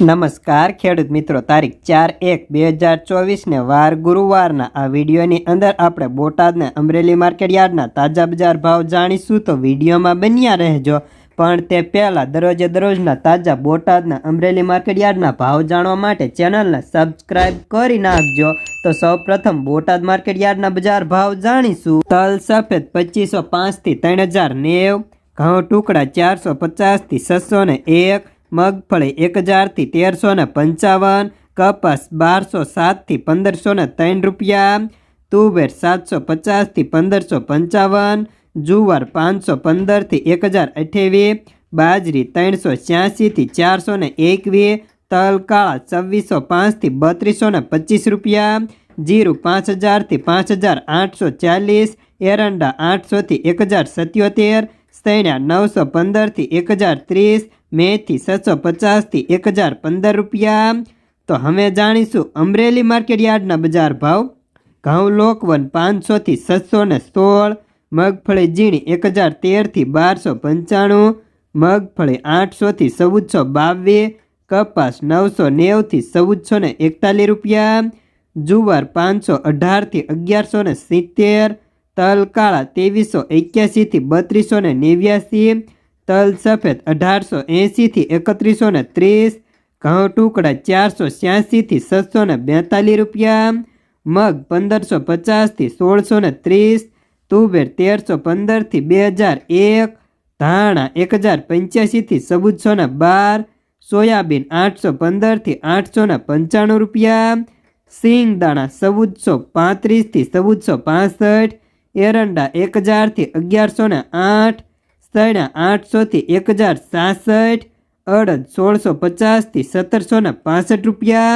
નમસ્કાર, ખેડૂત મિત્રો. તારીખ ચાર એક બે હજાર ચોવીસને વાર ગુરુવારના આ વિડીયોની અંદર આપણે બોટાદના અમરેલી માર્કેટ યાર્ડના તાજા બજાર ભાવ જાણીશું, તો વિડીયોમાં બન્યા રહેજો. પણ તે પહેલાં દરરોજે દરરોજના તાજા બોટાદના અમરેલી માર્કેટ યાર્ડના ભાવ જાણવા માટે ચેનલને સબસ્ક્રાઇબ કરી નાખજો. તો સૌપ્રથમ બોટાદ માર્કેટ યાર્ડના બજાર ભાવ જાણીશું. તલ સફેદ પચીસો પાંચથી ત્રણ હજાર નેવ, ઘઉં ટુકડા ચારસો પચાસથી છસો ને એક મગફળી એક હજારથી તેરસો ને પંચાવન, કપાસ બારસો સાતથી પંદરસો ને ત્રણ રૂપિયા, તુવેર સાતસો પચાસથી પંદરસો પંચાવન, જુવાર પાંચસો પંદરથી એક હજાર અઠ્યાવીસ બાજરી ત્રણસો છ્યાસીથી ચારસો ને એકવીસ તલ કાળા છવ્વીસો પાંચથી બત્રીસો ને પચીસ રૂપિયા, જીરું પાંચ હજારથી પાંચ હજાર આઠસો ચાલીસ, એરંડા આઠસોથી એક હજાર સત્યોતેર સૈણા નવસો પંદરથી એક હજાર ત્રીસ, મેથી છસો પચાસથી એક હજાર પંદર રૂપિયા. તો હવે જાણીશું અમરેલી માર્કેટ યાર્ડના બજાર ભાવ. ઘઉં, લોકવન પાંચસોથી છસો ને સોળ, મગફળી ઝીણી એક હજાર તેરથી બારસો પંચાણું, મગફળી આઠસોથી ચૌદસો બાવીસ, કપાસ નવસો નેવથી ચૌદસો ને એકતાલીસ રૂપિયા, જુવાર પાંચસો અઢારથી અગિયારસો ને સિત્તેર તલ કાળા ત્રેવીસો એક્યાસીથી બત્રીસો ને નેવ્યાસી, તલ સફેદ અઢારસો એંશીથી એકત્રીસો ને ત્રીસ, ઘઉં ટુકડા ચારસો છ્યાસીથી છસો ને બેતાલીસ રૂપિયા, મગ પંદરસો પચાસથી સોળસો ને ત્રીસ, તુવેર તેરસો પંદરથી બે હજાર એક, ધાણા એક હજાર પંચ્યાસીથી ચૌદસો ને બાર, સોયાબીન આઠસો પંદરથી આઠસો ને પંચાણું રૂપિયા સિંગ દાણા ચૌદસો પાંત્રીસથી ચૌદસો પાસઠ એરંડા એક હજારથી અગિયારસો ને આઠ, સૈણા આઠસોથી એક હજાર સાસઠ, અડદ સોળસો પચાસથી સત્તરસો ને પાસઠ રૂપિયા.